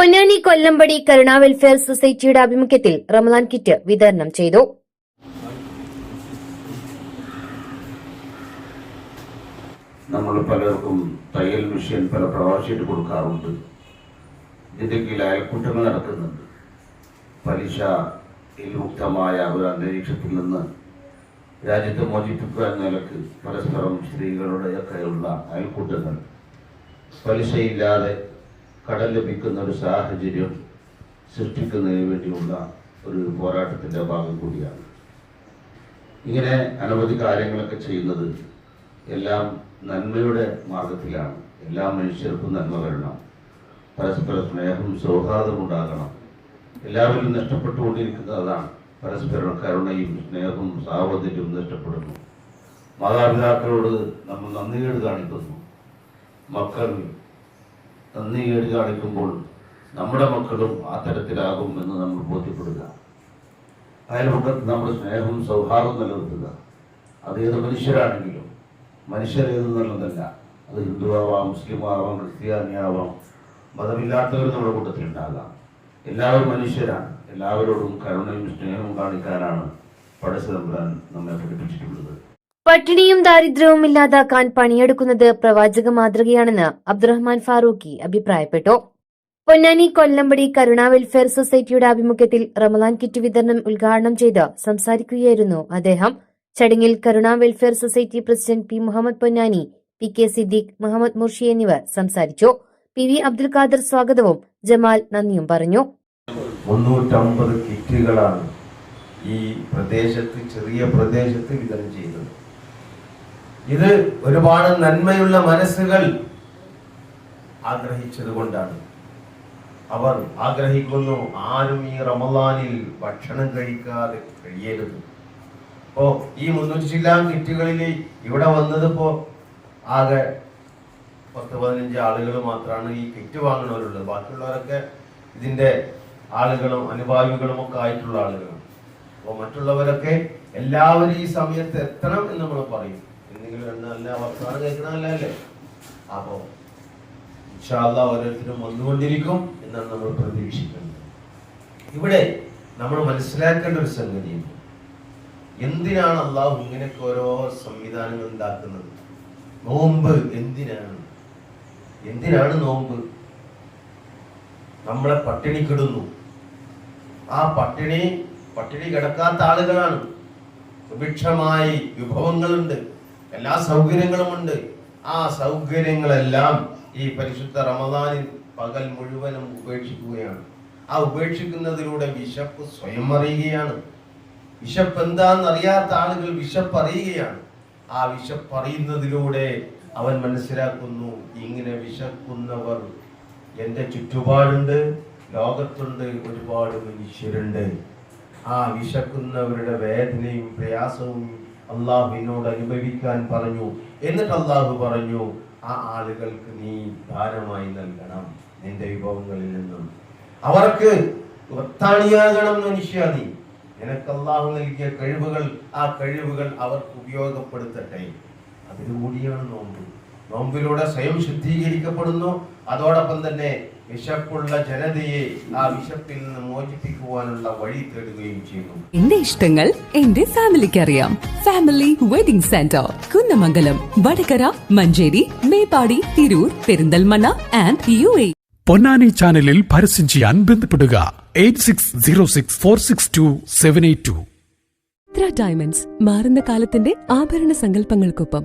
പൊന്നാനി കൊല്ലമ്പടി കരുണ welfare സൊസൈറ്റിയുടെ ആഭിമുഖ്യത്തിൽ Ramadan kit വിതരണം ചെയ്തു. നമ്മൾ പലർക്കും തയ്യൽ മെഷീൻ പല പ്രവാസിയിട്ട് കൊടുക്കാറുണ്ട്. ഇതിന്റെ കീഴിൽ അയൽക്കൂട്ടങ്ങൾ നടക്കുന്നുണ്ട്. പലിശ മുക്തമായ ഒരു അന്തരീക്ഷത്തിൽ നിന്ന് രാജ്യത്തെ മോചിപ്പിക്കുക എന്ന നിലയ്ക്ക് പരസ്പരം സ്ത്രീകളുടെയൊക്കെയുള്ള അയൽക്കൂട്ടങ്ങൾ പലിശയില്ലാതെ കടം ലഭിക്കുന്ന ഒരു സാഹചര്യം സൃഷ്ടിക്കുന്നതിന് വേണ്ടിയുള്ള ഒരു പോരാട്ടത്തിന്റെ ഭാഗം കൂടിയാണ്. ഇങ്ങനെ അനവധി കാര്യങ്ങളൊക്കെ ചെയ്യുന്നത് എല്ലാം നന്മയുടെ മാർഗത്തിലാണ്. എല്ലാ മനുഷ്യർക്കും നന്മ വരണം. പരസ്പര സ്നേഹം സൗഹാർദ്ദം ഉണ്ടാകണം. എല്ലാവരും നഷ്ടപ്പെട്ടുകൊണ്ടിരിക്കുന്നത് അതാണ്. പരസ്പരം കരുണയും സ്നേഹവും സാഹോദര്യവും നഷ്ടപ്പെടുന്നു. മാതാപിതാക്കളോട് നമ്മൾ നന്ദികേട് കാണിക്കുന്നു. മക്കൾ നന്ദികേട് കാണിക്കുമ്പോൾ നമ്മുടെ മക്കളും ആ തരത്തിലാകും എന്ന് നമ്മൾ ബോധ്യപ്പെടുക. അയൽപക്കത്ത് നമ്മൾ സ്നേഹവും സൗഹാർദ്ദം നിലനിർത്തുക. അത് ഏത് മനുഷ്യരാണെങ്കിലും മനുഷ്യരേതെന്നുള്ളതല്ല അത് ഹിന്ദു ആവാം മുസ്ലിം ആവാം ക്രിസ്ത്യാനി ആവാം മതമില്ലാത്തവർ നമ്മുടെ കൂട്ടത്തിൽ ഉണ്ടാകാം. എല്ലാവരും മനുഷ്യരാണ്. എല്ലാവരോടും കരുണയും സ്നേഹവും കാണിക്കാനാണ് പടച്ചതമ്പുരാൻ നമ്മെ പഠിപ്പിച്ചിട്ടുള്ളത്. പട്ടിണിയും ദാരിദ്ര്യവും ഇല്ലാതാക്കാൻ പണിയെടുക്കുന്നത് പ്രവാചക മാതൃകയാണെന്ന് അബ്ദുറഹ്മാൻ ഫാറൂഖി അഭിപ്രായപ്പെട്ടു. പൊന്നാനി കൊല്ലമ്പടി കരുണ വെൽഫെയർ സൊസൈറ്റിയുടെ ആഭിമുഖ്യത്തിൽ റമദാൻ കിറ്റ് വിതരണം ഉദ്ഘാടനം ചെയ്ത് സംസാരിക്കുകയായിരുന്നു അദ്ദേഹം. ചടങ്ങിൽ Karuna welfare society president P Muhammad Ponnani P K Siddique Muhammad Murshi എന്നിവർ സംസാരിച്ചു. പി വി അബ്ദുൽ ഖാദർ സ്വാഗതവും ജമാൽ നന്ദിയും പറഞ്ഞു. മുന്നൂറ്റമ്പത് കിറ്റുകളാണ് ഈ പ്രദേശത്ത് ചെറിയ പ്രദേശത്ത് വിതരണം ചെയ്യുന്നത്. ഇത് ഒരുപാട് നന്മയുള്ള മനസ്സുകൾ ആഗ്രഹിച്ചത് കൊണ്ടാണ്. അവർ ആഗ്രഹിക്കുന്നു ആരും ഈ റമദാനിൽ ഭക്ഷണം കഴിക്കാതെ കഴിയരുത്. ഇപ്പോ ഈ മുന്നൂറ്റി ചില്ലാം കിറ്റുകളിൽ ഇവിടെ വന്നതിപ്പോ ആകെ പത്ത് പതിനഞ്ച് ആളുകൾ മാത്രമാണ് ഈ കിറ്റ് വാങ്ങുന്നവരുള്ളത് ബാക്കിയുള്ളവരൊക്കെ ഇതിന്റെ ആളുകളും അനുഭാവികളും ഒക്കെ ആയിട്ടുള്ള ആളുകളാണ്. അപ്പോൾ മറ്റുള്ളവരൊക്കെ എല്ലാവരും ഈ സമയത്ത് എത്തണം എന്ന് നമ്മൾ പറയും. എന്തെങ്കിലും ഓരോരുത്തരും വന്നുകൊണ്ടിരിക്കും എന്നാണ് നമ്മൾ പ്രതീക്ഷിക്കുന്നത്. ഇവിടെ നമ്മൾ മനസ്സിലാക്കേണ്ട ഒരു സംഗതിയുണ്ട് എന്തിനാണ് അള്ളാഹു ഇങ്ങനെയൊക്കെ ഓരോ സംവിധാനങ്ങൾ ഉണ്ടാക്കുന്നത്? നോമ്പ് എന്തിനാണ്? എന്തിനാണ് നോമ്പ്? നമ്മളെ പട്ടിണി കിടുന്നു. ആ പട്ടിണി പട്ടിണി കിടക്കാത്ത ആളുകളാണ്. സുഭിക്ഷമായി വിഭവങ്ങളുണ്ട്. എല്ലാ സൗകര്യങ്ങളുമുണ്ട് ആ സൗകര്യങ്ങളെല്ലാം ഈ പരിശുദ്ധ റമദാനിൽ പകൽ മുഴുവനും ഉപേക്ഷിക്കുകയാണ്. ആ ഉപേക്ഷിക്കുന്നതിലൂടെ വിശപ്പ് സ്വയം അറിയുകയാണ്. വിശപ്പ് എന്താണെന്ന് അറിയാത്ത ആളുകൾ വിശപ്പ് അറിയുകയാണ്. ആ വിശപ്പ് അറിയുന്നതിലൂടെ അവൻ മനസ്സിലാക്കുന്നു ഇങ്ങനെ വിശക്കുന്നവർ എന്റെ ചുറ്റുപാടുണ്ട് ലോകത്തുണ്ട് ഒരുപാട് മനുഷ്യരുണ്ട്. ആ വിശക്കുന്നവരുടെ വേദനയും പ്രയാസവും അള്ളാഹുവിനോട് അനുഭവിക്കാൻ പറഞ്ഞു. എന്നിട്ട് അള്ളാഹു പറഞ്ഞു ആ ആളുകൾക്ക് നീ ദാനമായി നൽകണം നിന്റെ വിഭവങ്ങളിൽ നിന്നും. അവർക്ക് ഒത്താണിയാകണം മനുഷ്യ നീ അള്ളാഹു നൽകിയ കഴിവുകൾ ആ കഴിവുകൾ അവർക്ക് ഉപയോഗപ്പെടുത്തട്ടെ. അതിനുകൂടിയാണ് നോമ്പ്. നോമ്പിലൂടെ സ്വയം ശുദ്ധീകരിക്കപ്പെടുന്നു. അതോടൊപ്പം തന്നെ വിശപ്പുള്ള ജനതയെ ആ വിശപ്പിൽ നിന്ന് മോചിപ്പിക്കുവാനുള്ള വഴി തേടുകയും ചെയ്യുന്നു. എന്റെ ഇഷ്ടങ്ങൾ എന്റെ ഫാമിലിക്ക് അറിയാം family wedding centre Kunnamangalam Vadakara Manjeri Meppadi Tirur Perinthalmanna and U A Ponnani ചാനലിൽ പരസ്യം ചെയ്യാൻ ബന്ധപ്പെടുക. Eight six zero six four six two seven eight two. Diamonds മാറുന്ന കാലത്തിന്റെ ആഭരണ സങ്കല്പങ്ങൾക്കൊപ്പം.